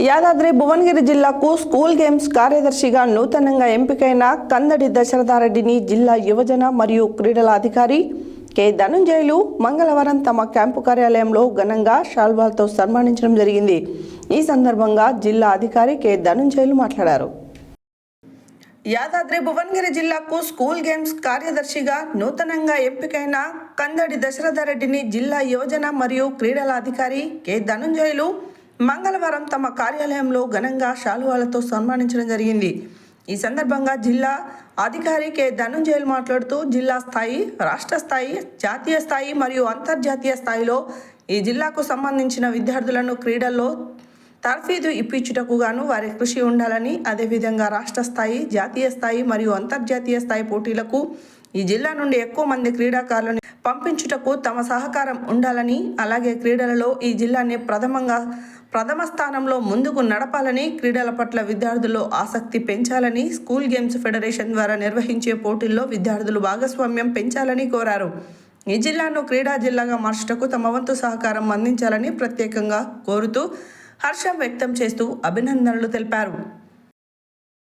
యాదాద్రి భువనగిరి జిల్లాకు school games కార్యదర్శిగా నూతనంగా ఎంపికైన కందడి దశరథారెడ్డిని జిల్లా యువజన మరియు క్రీడల అధికారి కె ధనుంజయులు మంగళవారం తమ క్యాంపు కార్యాలయంలో ఘనంగా షాల్వాల్తో సన్మానించడం జరిగింది. ఈ సందర్భంగా జిల్లా అధికారి కె ధనుంజయులు మాట్లాడారు. యాదాద్రి భువనగిరి జిల్లాకు స్కూల్ గేమ్స్ కార్యదర్శిగా నూతనంగా ఎంపికైన కందడి దశరథరెడ్డిని జిల్లా యువజన మరియు క్రీడల అధికారి కె ధనుంజయులు మంగళవారం తమ కార్యాలయంలో ఘనంగా శాలువాలతో సన్మానించడం జరిగింది. ఈ సందర్భంగా జిల్లా అధికారి కె. ధనుంజయులు మాట్లాడుతూ జిల్లా స్థాయి రాష్ట్ర స్థాయి జాతీయ స్థాయి మరియు అంతర్జాతీయ స్థాయిలో ఈ జిల్లాకు సంబంధించిన విద్యార్థులను క్రీడల్లో తర్ఫీదు ఇప్పించుటకు గాను వారి కృషి ఉండాలని అదేవిధంగా రాష్ట్ర స్థాయి జాతీయ స్థాయి మరియు అంతర్జాతీయ స్థాయి పోటీలకు ఈ జిల్లా నుండి ఎక్కువ మంది క్రీడాకారులను పంపించుటకు తమ సహకారం ఉండాలని అలాగే క్రీడలలో ఈ జిల్లాని ప్రథమంగా ప్రథమ స్థానంలో ముందుకు నడపాలని క్రీడల పట్ల విద్యార్థుల్లో ఆసక్తి పెంచాలని స్కూల్ గేమ్స్ ఫెడరేషన్ ద్వారా నిర్వహించే పోటీల్లో విద్యార్థులు భాగస్వామ్యం పెంచాలని కోరారు. ఈ జిల్లాను క్రీడా జిల్లాగా మార్చుటకు తమ వంతు సహకారం అందించాలని ప్రత్యేకంగా కోరుతూ హర్షం వ్యక్తం చేస్తూ అభినందనలు తెలిపారు.